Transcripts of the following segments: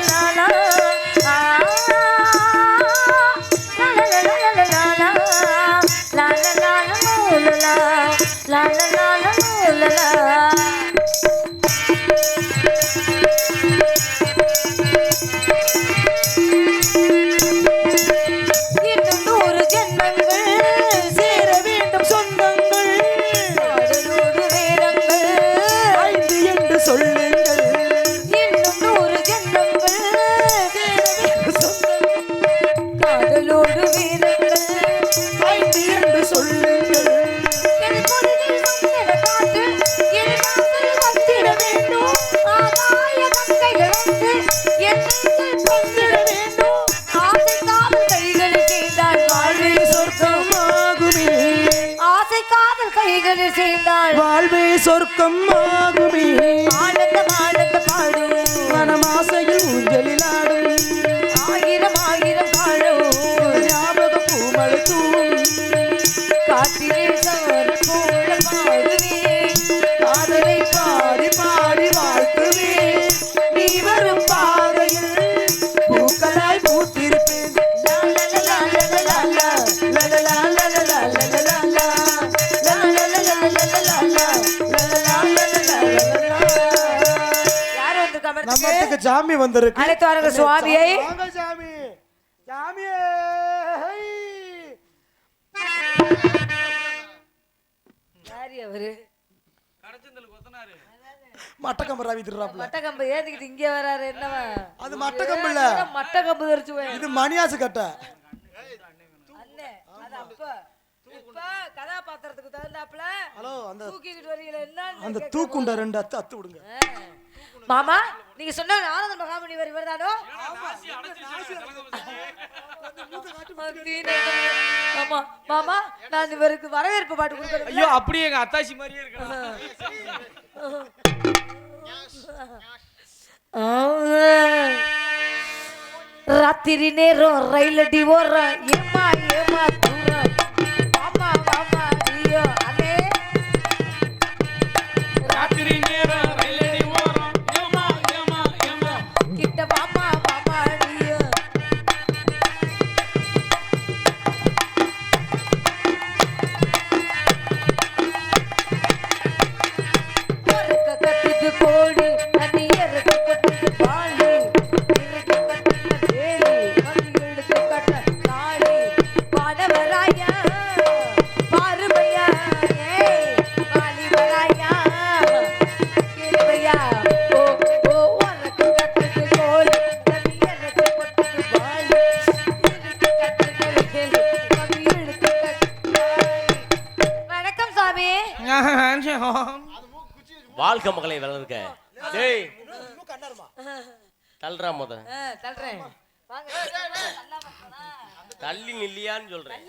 लाला வாழ்வே சொர்க்கம் ஆகுமே மரத்துக்கு சாமி வந்திருக்கு. அழைத்து வாருங்கள் சுவாமியை. சாமியே ஹை. யாரு அவரு? மட்டக்கம்பு ராவி திருறாப்ல மட்டக்கம்பு ஏந்திக்கிட்டு இங்க வராரு என்னவா? அது மட்டக்கம்பு இல்ல மட்டக்கம்பு தெரிச்சு இது மணியாசு கட்டை. அண்ணே அது அப்ப. இப்ப கதாபாத்திரத்துக்கு தகுந்தாப்புல ஹலோ அந்த தூக்கிக்கிட்டு வரீங்களா என்ன அந்த தூக்குண்ட ரெண்டு அத்து அத்து விடுங்க. மாமா நீங்க சொன்ன ஆனந்த மகாமணி வரி வருதானோ ஆமா மாமா நான் இவருக்கு வரவேற்பு பாட்டு கொடுக்கணும். ஐயோ அப்படியே எங்க அத்தாச்சி மாதிரியே இருக்கு ராத்திரி நேரம் ரயில் அடி ஓடுறோம் ஏமா ஏமா தூரம் வளர்க்க டேய் தள்ளுறா முத. தள்ளுறேன். தள்ளி நில்லியான்னு சொல்றேன்.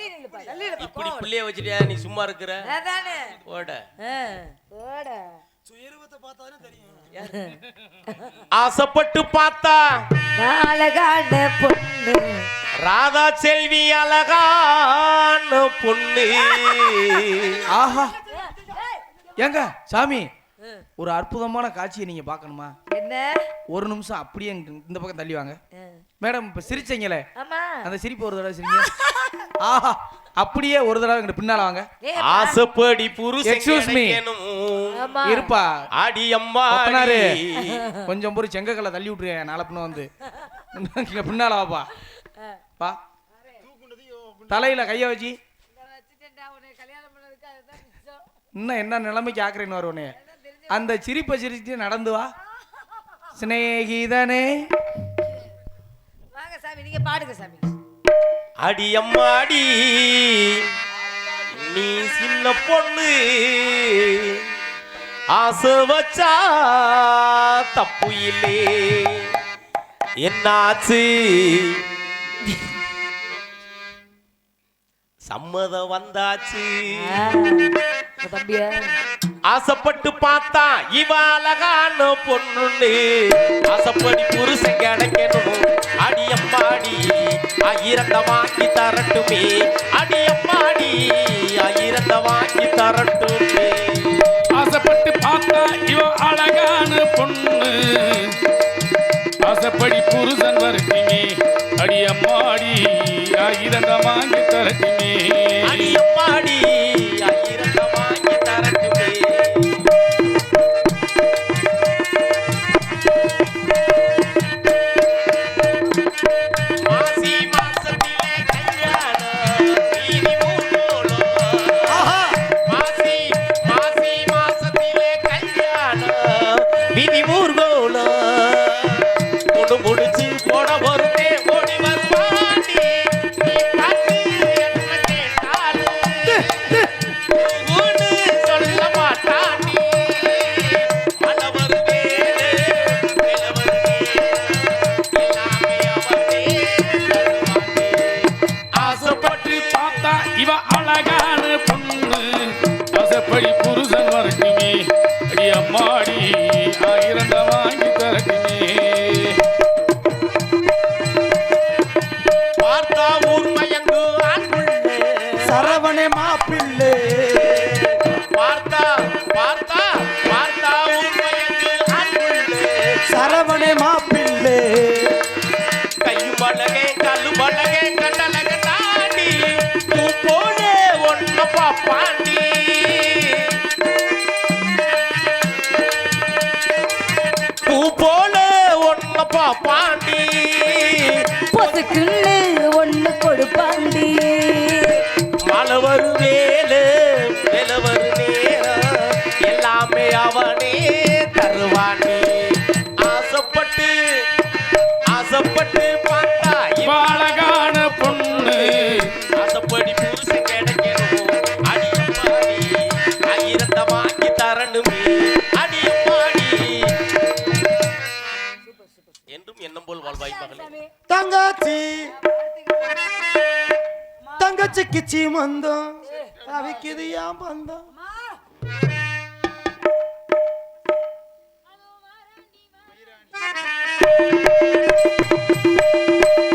இப்படி பிள்ளைய வச்சுட்டியா நீ சும்மா இருக்கிற? அதானே. ஓட போட. ஆசைப்பட்டு பார்த்தா. அழகான பொண்ணு. ராதா செல்வி அழகான பொண்ணு. ஆஹா. ஏங்க சாமி. ஒரு அற்புதமான காட்சியை நீங்க பார்க்கணுமா? என்ன? ஒரு நிமிஷம் அப்படியே இங்க- இந்த பக்கம் தள்ளி வாங்க ஆ. மேடம் இப்ப சிரிச்சீங்களே? ஆமா. அந்த சிரிப்பு ஒரு தடவை சிரிங்க. ஆஹா அப்படியே ஒரு தடவை இங்கிட்டு பின்னால வாங்க. ஆசைப்படி புருஷன் Excuse me. கிடைக்கணும். ஆமா. இருப்பா. அடி அம்மா கொஞ்சம் பொறு செங்கக்கல்ல தள்ளி விட்டுருங்க நாளை பின்ன வந்து. பின்னால வாப்பா. வா தலையில கைய வச்சு. இன்னும் என்ன நிலைமைக்கு ஆக்குறேன்னு வருவனே அந்த சிரிப்பை சிரிச்சுட்டு நடந்து வா. சிநேகிதனே. வாங்க சாமி நீங்க பாடுங்க சாமி. அடி. அம்மாடி நீ சின்ன பொண்ணு. ஆசை வச்சா தப்பு இல்லே. என்னாச்சு? சம்மதம் வந்தாச்சு. தம்பியா? ஆசைப்பட்டு பார்த்தா இவ அழகான பொண்ணுன்னு ஆசைப்படி புருஷன் கிடைக்கணும். அடியம்மாடி ஆயிரத்த வாங்கி தரட்டுமே. அடியம்மாடி ஆயிரத்த வாங்கி தரட்டுமே. ஆசைப்பட்டு பார்த்தா இவ அழகான பொண்ணு. ஆசைப்படி புருஷன் வரட்டுமே அடியம்மாடி ஆயிரத்த வாங்கி தரட்டுமே. பார்த்தா இவ அழகான பொண்ணு. வசப்படி புருஷன் வரக்குமே. அடி அம்மாடி ஆயிரண்ட வாங்கி தரக்குமே மாசத்துக்குன்னு ஒண்ணு கொடுப்பாண்டி. மழை வரும் வேலு வேலை வரும் நேரம் எல்லாமே அவனே தருவானே. ஆசைப்பட்டு ஆசைப்பட்டு பார்த்தா இவாள வச்சு கிச்சி மந்தம் அவைக்கு ஏன் பந்தம் Thank you.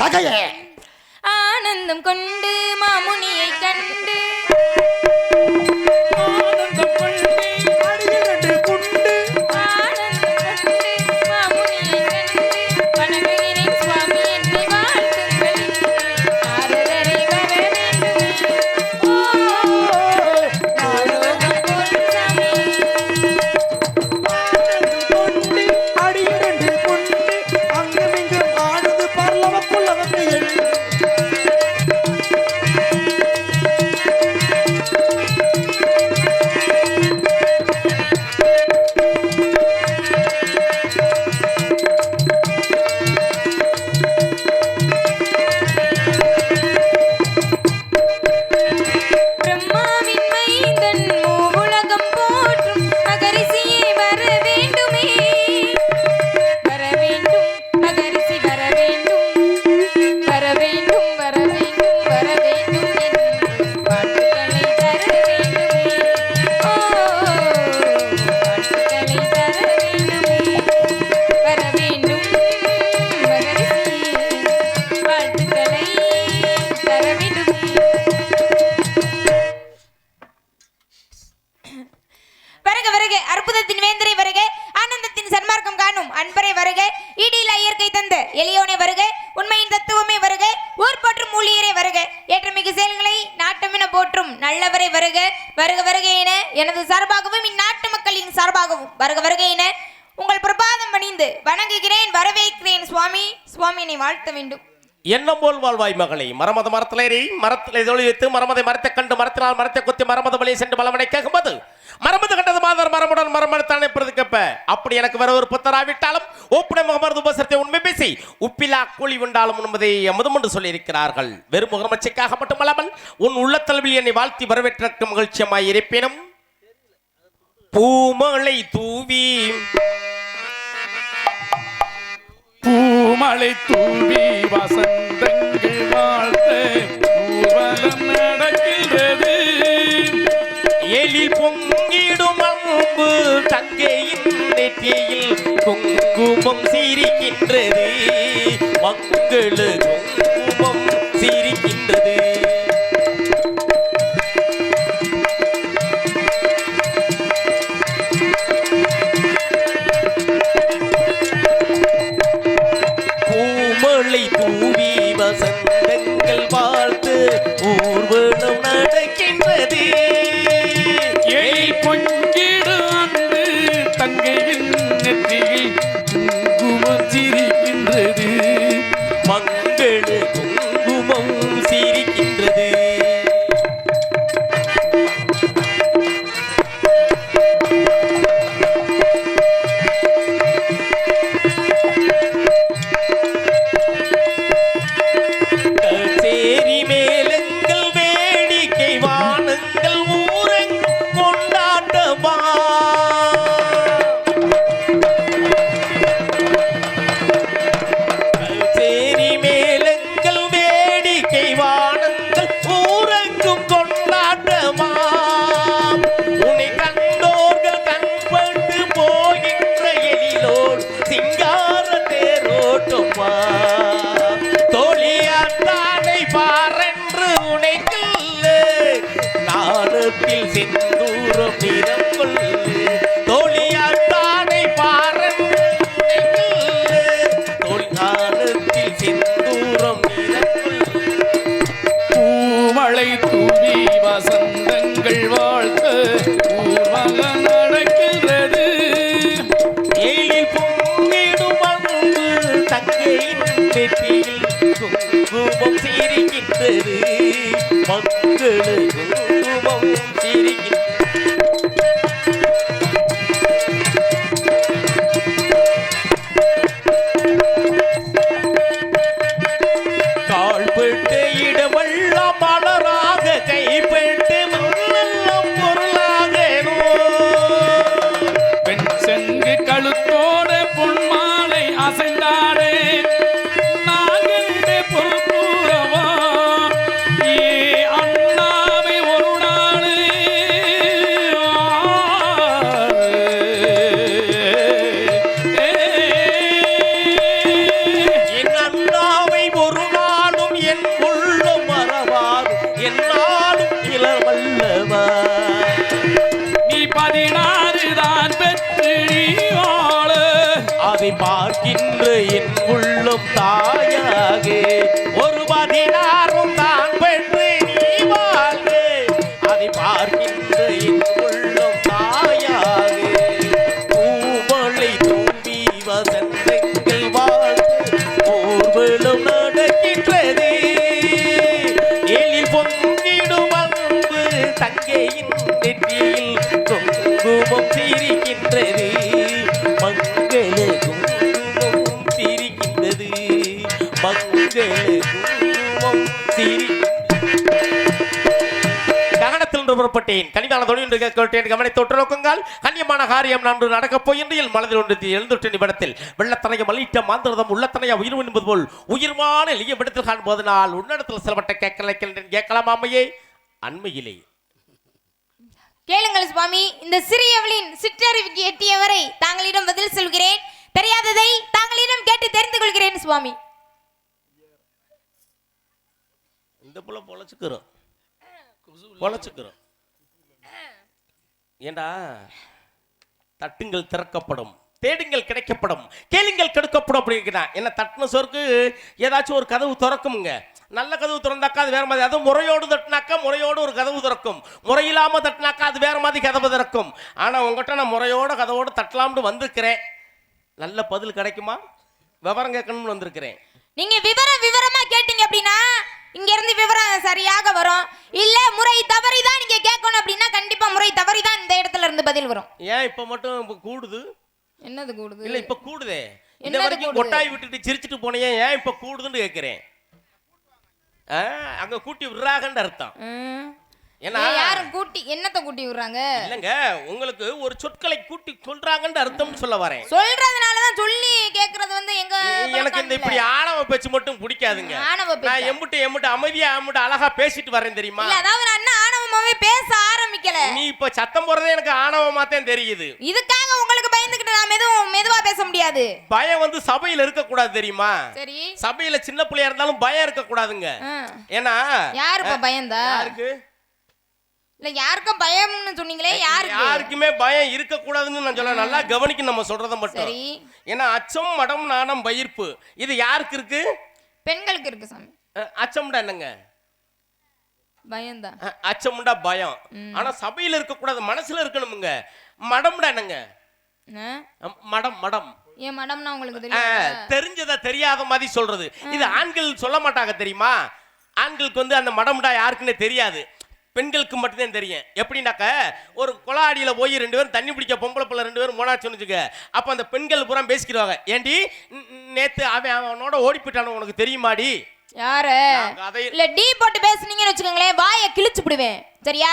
தகைய. ஆனந்தம் கொண்டு மாமுனியை கண்டு அன்பரை வருக இடியில் இயற்கை தந்த எளியோனை வருக உண்மையின் தத்துவமே வருக ஊர் போற்றும் ஊழியரை வருக. ஏற்றமிகு செயல்களை நாட்டமென போற்றும் நல்லவரை வருக வருக வருக என எனது சார்பாகவும் இந்நாட்டு மக்களின் சார்பாகவும் வருக வருக என உங்கள் பிரபாதம் பணிந்து வணங்குகிறேன் வரவேற்கிறேன் சுவாமி. சுவாமியினை வாழ்த்த வேண்டும். என்ன போல் வாழ்வாய் மகளை மரமத மரத்திலேறி மரத்தில் தொழில் வைத்து மரமதை மரத்தை கண்டு மரத்தினால் மரத்தை குத்தி மரமத வழியை சென்று பலவனை கேட்கும்போது மரமது கண்டது மாதர் மரமுடன் மரமடுத்தானே பிரதிக்கப்ப அப்படி எனக்கு வர ஒரு புத்தராவிட்டாலும் ஓப்பனை முகமது உபசரத்தை உண்மை பேசி உப்பிலா கூலி உண்டாலும் என்பதை எமதும் என்று சொல்லியிருக்கிறார்கள். வெறும் முகமச்சைக்காக மட்டுமல்லாமல் உன் உள்ளத்தளவில் என்னை வாழ்த்தி வரவேற்றற்கு மகிழ்ச்சியமாய் இருப்பினும் பூமலை தூவி பூமலை தூவி வசந்தங்கள் வாழ்த்த ஊர்வலம் நெற்றியில் குங்குமம் சிரிக்கின்றது. மக்களுக்கு குங்குமம் என்னாலும் இளவல்லவா நீ பதினாறு தான் பெற்று நீ வாழ அதை பார்க்கின்ற என் உள்ளம் தாயாக என்று புறப்பட்டேன் கனிவான தொழில் என்று கேட்கப்பட்டேன் கவனித்து ஒட்டுநோக்குங்கள் கண்ணியமான காரியம் நன்று நடக்கப் போயின்றில் மனதில் ஒன்று எழுந்துட்டு நிமிடத்தில். வெள்ளத்தனைய மலிட்ட மாந்திரதம் உள்ளத்தனைய? உயிர் என்பது போல். உயிர்மான எளிய விடத்தில் காண்பதனால் உன்னிடத்தில் சிலவட்ட கேட்கலைக்கின்றேன் கேட்கலாம் அம்மையே. அண்மையிலே. கேளுங்கள் சுவாமி. இந்த சிறியவளின் சிற்றறிவுக்கு எட்டியவரை தாங்களிடம் பதில் சொல்கிறேன். தெரியாததை தாங்களிடம் கேட்டு தெரிந்து கொள்கிறேன் சுவாமி. இந்த புள்ள பொழைச்சுக்கிறோம். பொழைச்சுக்கிறோம். ஏண்டா? தட்டுங்கள் திறக்கப்படும் தேடுங்கள் கிடைக்கப்படும் கேளுங்கள் கெடுக்கப்படும் அப்படிங்கிறான் என்ன தட்டின சொருக்கு ஏதாச்சும் ஒரு கதவு திறக்குமுங்க. நல்ல கதவு திறந்தாக்கா அது வேற மாதிரி அதுவும் முறையோடு தட்டினாக்கா முறையோடு ஒரு கதவு திறக்கும். முறையில்லாமல் தட்டினாக்கா அது வேற மாதிரி கதவு திறக்கும். ஆனால் உங்ககிட்ட நான் முறையோட கதவோடு தட்டலாம்னு வந்திருக்கிறேன். நல்ல பதில் கிடைக்குமா? விவரம் கேட்கணும்னு வந்திருக்கிறேன். நீங்க விவரம் விவரமா கேட்டீங்க அப்படின்னா இங்க இருந்து விவரம் சரியாக வரும். இல்ல முறை தவறி தான் நீங்க கேட்கணும் அப்படின்னா கண்டிப்பா முறை தவறி தான் இந்த இடத்துல இருந்து பதில் வரும். ஏன் இப்ப மட்டும் கூடுது? என்னது கூடுது? இல்ல இப்ப கூடுதே. இந்த வரைக்கும்? கொட்டாய் விட்டுட்டு சிரிச்சிட்டு போனேன். ஏன் இப்ப கூடுதுன்னு கேக்குறேன்? அங்க கூட்டி விடுறாங்கன்னு அர்த்தம். ஏன்னா ஏன் யாரும் கூட்டி என்னத்த கூட்டி விடுறாங்க? இல்லங்க உங்களுக்கு ஒரு சொற்களை கூட்டி சொல்றாங்கன்னு அர்த்தம்னு சொல்ல வரேன். சொல்றதுனாலதான் சொல்லி கேக்குறது வந்து எங்க எனக்கு இந்த இப்படி ஆணவ பேச்சு மட்டும் பிடிக்காதுங்க. ஆணவ பேச்சா? நான் எம்பிட்டு எம்பிட்டு அமைதியா எம்பிட்டு அழகா பேசிட்டு வரேன் தெரியுமா? இல்ல அதாவது நான் இன்னும் ஆணவமாவே பேச ஆரம்பிக்கல. நீ இப்ப சத்தம் போறதே எனக்கு ஆணவமா தான் தெரியுது. இதுக்காக உங்களுக்கு பயந்துகிட்டு நான் மெதுவும் மெதுவா பேச முடியாது. பயம் வந்து சபையில இருக்க கூடாது தெரியுமா? சரி. சபையில சின்ன பிள்ளையா இருந்தாலும் பயம் இருக்க கூடாதுங்க. ஏன்னா யாருப்பா பயந்தா? யாருக்கு? இல்ல யாருக்கும் பயம்னு சொன்னீங்களே யாருக்கு? யாருக்குமே பயம் இருக்க கூடாதுன்னு நான் சொல்ல நல்லா கவனிக்க நம்ம சொல்றத மட்டும். சரி. ஏன்னா அச்சம் மடம் நாணம் பயிர்ப்பு. இது யாருக்கு இருக்கு? பெண்களுக்கு இருக்கு சாமி. அஹ், அச்சம்டா என்னங்க? பயம்தான் அஹ், அச்சம்டா பயம். ஆனா சபையில இருக்க கூடாது மனசுல இருக்கணுமுங்க. மடம்டா என்னங்க? ஆ? அஹ், மடம் மடம். ஏன் மேடம்னா உங்களுக்கு அஹ், தெரியும் தெரிஞ்சத தெரியாத மாதிரி சொல்றது. இது ஆண்கள் சொல்ல மாட்டாங்க தெரியுமா? ஆண்களுக்கு வந்து அந்த மடம்டா யாருக்குன்னே தெரியாது. பெண்களுக்கு மட்டும்தான் தெரியும். எப்படின்னாக்க ஒரு கொலாடியில போய் ரெண்டு பேரும் தண்ணி பிடிக்க பொம்பளை பிள்ளை ரெண்டு பேரும் போனாச்சுன்னு வச்சுக்க அப்ப அந்த பெண்கள் பூரா பேசிக்கிடுவாங்க. ஏண்டி ந- நேத்து அவன் அவனோட ஓடி போயிட்டானு உனக்கு தெரியுமாடி? யாரு? இல்ல டீ போட்டு பேசுனீங்கன்னு வச்சுக்கோங்களேன் வாயை கிழிச்சு விடுவேன். சரியா?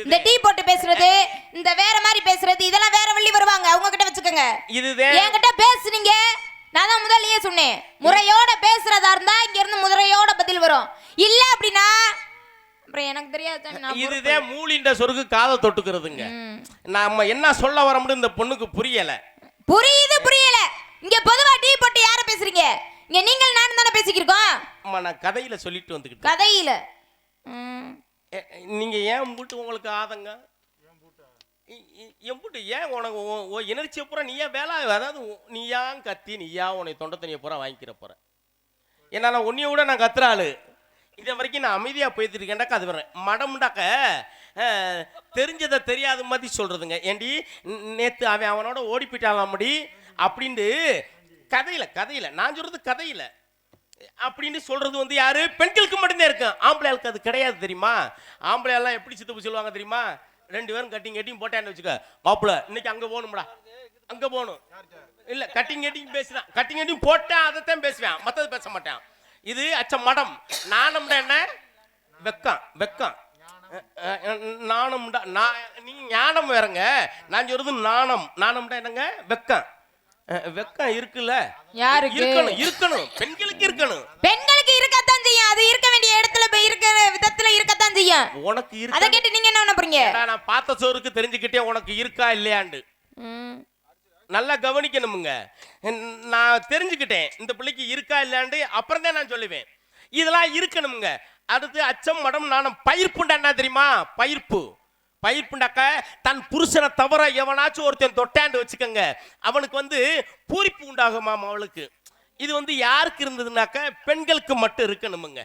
இந்த டீ போட்டு பேசுறது இந்த வேற மாதிரி பேசுறது இதெல்லாம் வேற வள்ளி வருவாங்க. அவங்க கிட்ட வச்சுக்கோங்க இதுதான் என்கிட்ட பேசுனீங்க நான் தான் முதல்லயே சொன்னேன். முறையோட பேசுறதா இருந்தா இங்க இருந்து முறையோட பதில் வரும். இல்ல அப்படின்னா அப்புறம் எனக்கு தெரியாது நான். இதுதான் மூலின்ற சொருக்கு காதை தொட்டுக்கிறதுங்க. ம். நாம என்ன சொல்ல வரோம்னு இந்த பொண்ணுக்கு புரியல. புரியுது புரியல. இங்க பொதுவா டீ போட்டு யார பேசுறீங்க? இங்க நீங்கள் நானும் தானே பேசிக்கிருக்கோம். அம்மா நான் கதையில சொல்லிட்டு வந்துக்கிட்டு கதையில. நீங்க ஏன் மூட்டு உங்களுக்கு ஆதங்க? எம்புட்டு ஏன் உனக்கு உன் உன் எனர்ஜியை பூரா நீயா வேலை அதாவது நீயா கத்தி நீயா உன்னை தொண்டை தண்ணியை பூரா வாங்கிக்கிற போற? நான் உன்னைய விட நான் கத்துற ஆளு. இதை வரைக்கும் நான் அமைதியாக போயிட்டு இருக்கேன்டாக்கா அது வரேன் மடம்டாக்க தெரிஞ்சதை தெரியாத மாதிரி சொல்கிறதுங்க ஏண்டி நேற்று அவன் அவனோட ஓடி போயிட்டாலாமடி அப்படின்ட்டு கதையில் கதையில் நான் சொல்கிறது கதையில் அப்படின்னு சொல்கிறது வந்து யாரு? பெண்களுக்கு மட்டும்தான் இருக்கும் ஆம்பளையாளுக்கு அது கிடையாது தெரியுமா? ஆம்பளை எல்லாம் எப்படி சித்தப்பு சொல்லுவாங்க தெரியுமா? ரெண்டு பேரும் கட்டிங் கட்டிங் போட்டான்னு வச்சுக்க. மாப்பிள இன்னைக்கு அங்கே போகணும்டா. அங்கே போகணும். இல்லை கட்டிங் கட்டிங் பேசுறான். கட்டிங் கட்டிங் போட்டேன் அதைத்தான் பேசுவேன். மற்றது பேச மாட்டேன். இது அச்ச மடம் நாணம்டா என்ன? வெக்கம் வெக்கம். நாணம்டா நான் நீங்க ஞானம் வேறங்க. நான் சொல்றது நாணம். நாணம்டா என்னங்க? வெக்கம். வெக்கம் இருக்குல்ல? யாருக்கு? இருக்கணும் இருக்கணும். பெண்களுக்கு இருக்கணும். பெண்களுக்கு இருக்கத்தான் செய்யும். அது இருக்க வேண்டிய இடத்துல போய் இருக்கிற விதத்துல இருக்கத்தான் செய்யும். உனக்கு அதை கேட்டு நீங்க என்ன பண்ண போறீங்க? நான் பார்த்த சோறுக்கு தெரிஞ்சுக்கிட்டே உனக்கு இருக்கா இல்லையாண்டு. நல்லா கவனிக்கணுமுங்க. நான் தெரிஞ்சுக்கிட்டேன். இந்த பிள்ளைக்கு இருக்கா இல்லையாண்டு அப்புறம் தான் நான் சொல்லுவேன். இதெல்லாம் இருக்கணுமுங்க. அடுத்து அச்சம் மடம் நாணம். பயிர்ப்புண்டா என்ன தெரியுமா? பயிர்ப்பு. பயிர்ப்புண்டாக்க தன் புருஷனை தவிர எவனாச்சும் ஒருத்தன் தொட்டாண்டு வச்சுக்கோங்க. அவனுக்கு வந்து பூரிப்பு உண்டாகுமாம் அவளுக்கு. இது வந்து யாருக்கு இருந்ததுனாக்க பெண்களுக்கு மட்டும் இருக்கணுமுங்க.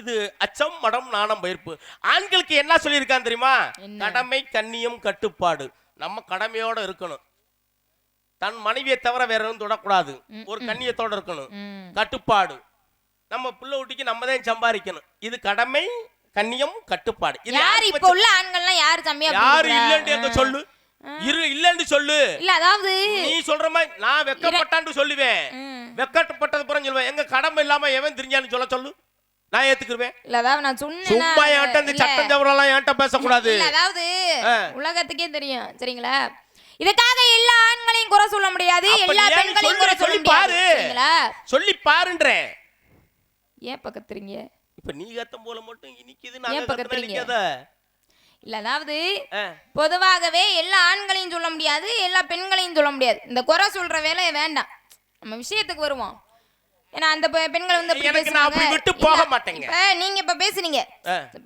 இது அச்சம் மடம் நாணம் பயிர்ப்பு. ஆண்களுக்கு என்ன சொல்லியிருக்கான் தெரியுமா? கடமை கண்ணியம் கட்டுப்பாடு. நம்ம கடமையோட இருக்கணும். தன் மனைவியை தவிர வேற எதுவும் தொடக்கூடாது. ஒரு கண்ணியத்தோட இருக்கணும். கட்டுப்பாடு. நம்ம பிள்ளை ஊட்டிக்கு நம்ம தான் சம்பாதிக்கணும். இது கடமை கண்ணியம் கட்டுப்பாடு. யார் இப்ப உள்ள ஆண்கள்லாம் யாரு தம்பியா யாரு? இல்லன்னு எங்க சொல்லு? இரு இல்லன்னு சொல்லு. இல்ல அதாவது நீ சொல்ற மாதிரி நான் வெக்கப்பட்டான்னு சொல்லுவேன். வெக்கப்பட்டது புறம் சொல்லுவேன். எங்க கடமை இல்லாம எவன் தெரிஞ்சான்னு சொல்ல சொல்லு. நான் ஏத்துக்குருவேன். இல்ல அதாவது நான் சொன்னேன்? சும்மா என்கிட்ட இந்த சட்டம் ஜவரெல்லாம் என்கிட்ட பேசக்கூடாது. அதாவது. உலகத்துக்கே தெரியும். சரிங்களா? இதுக்காக எல்லா ஆண்களையும் குறை சொல்ல முடியாது எல்லா பெண்களையும் குறை சொல்ல பாரு. சொல்லி பாருன்றேன் ஏன் பக்கத்துறீங்க? இப்ப நீ கத்தம் போல மட்டும் இனிக்குது ஏன் நாங்க இப்ப கத்துனா கத்துறீங்க? நிக்காத? இல்ல அதாவது. பொதுவாகவே எல்லா ஆண்களையும் சொல்ல முடியாது எல்லா பெண்களையும் சொல்ல முடியாது. இந்த குறை சொல்ற வேலை வேண்டாம். நம்ம விஷயத்துக்கு வருவோம். ஏன்னா அந்த பெண்கள் வந்து எனக்கு நான் அப்படி. விட்டு போக மாட்டேங்க. நீங்க இப்ப பேசுனீங்க.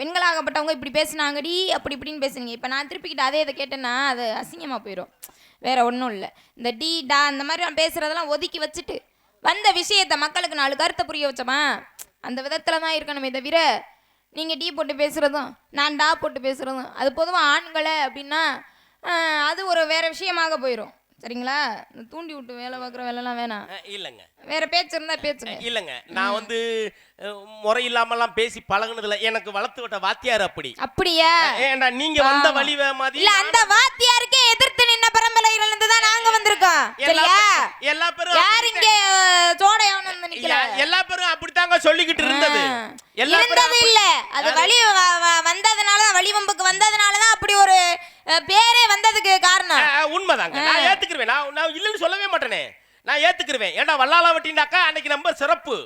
பெண்களாகப்பட்டவங்க இப்படி பேசுனாங்கடி அப்படி இப்படின்னு பேசுனீங்க. இப்ப நான் திருப்பிக்கிட்டு அதே இதை கேட்டேன்னா அது அசிங்கமா போயிடும் வேற ஒன்றும் இல்லை. இந்த டி டா அந்த மாதிரி நான் பேசுறதெல்லாம் ஒதுக்கி வச்சுட்டு வந்த விஷயத்த மக்களுக்கு நாலு கருத்தை புரிய வச்சோமா? அந்த விதத்துல தான் இருக்கணுமே தவிர நீங்க டீ போட்டு பேசுறதும் நான் டா போட்டு பேசுறதும் அது பொதுவாக ஆண்களை அப்படின்னா அது ஒரு வேற விஷயமாக போயிடும் சரிங்களா? தூண்டி விட்டு வேலை பார்க்குற வேலைலாம் வேணாம். இல்லைங்க. வேற பேச்சு இருந்தா பேசுங்க. இல்லைங்க. நான் வந்து முறை இல்லாமலாம் பேசி பழகுனதுல எனக்கு வளர்த்து விட்ட வாத்தியார் அப்படி. அப்படியா? ஏண்டா நீங்க வந்த. வழி மாதிரி இல்ல அந்த வாத்தியாருக்கே எதிர்த்து நின்ன இருந்து தான் நாங்க வந்திருக்கோம். சரியா? எல்லா பேரும் யார் இங்க சோடையாவணும் வந்து நிக்கல எல்லா- பேரும் அப்படித்தாங்க சொல்லிக்கிட்டு இருந்தது. எல்லா இருந்தது இல்ல. அது வழி வந்ததுனால வழி வம்புக்கு வந்ததுனால தான் அப்படி ஒரு பேரே வந்ததுக்கு காரணம். உண்மைதாங்க. நான் ஏத்துக்கிருவேன். நான் நான் இல்லைன்னு சொல்லவே மாட்டேனே. நான் ஏத்துக்கிருவேன். ஏன்னா வல்லாள வட்டினாக்கா அன்னைக்கு ரொம்ப சிறப்பு.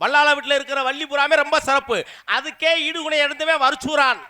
வல்லாள வீட்டுல இருக்கிற வள்ளி புறாமே ரொம்ப சிறப்பு. அதுக்கே ஈடுகுணை எடுத்துவே வருச்சூரான்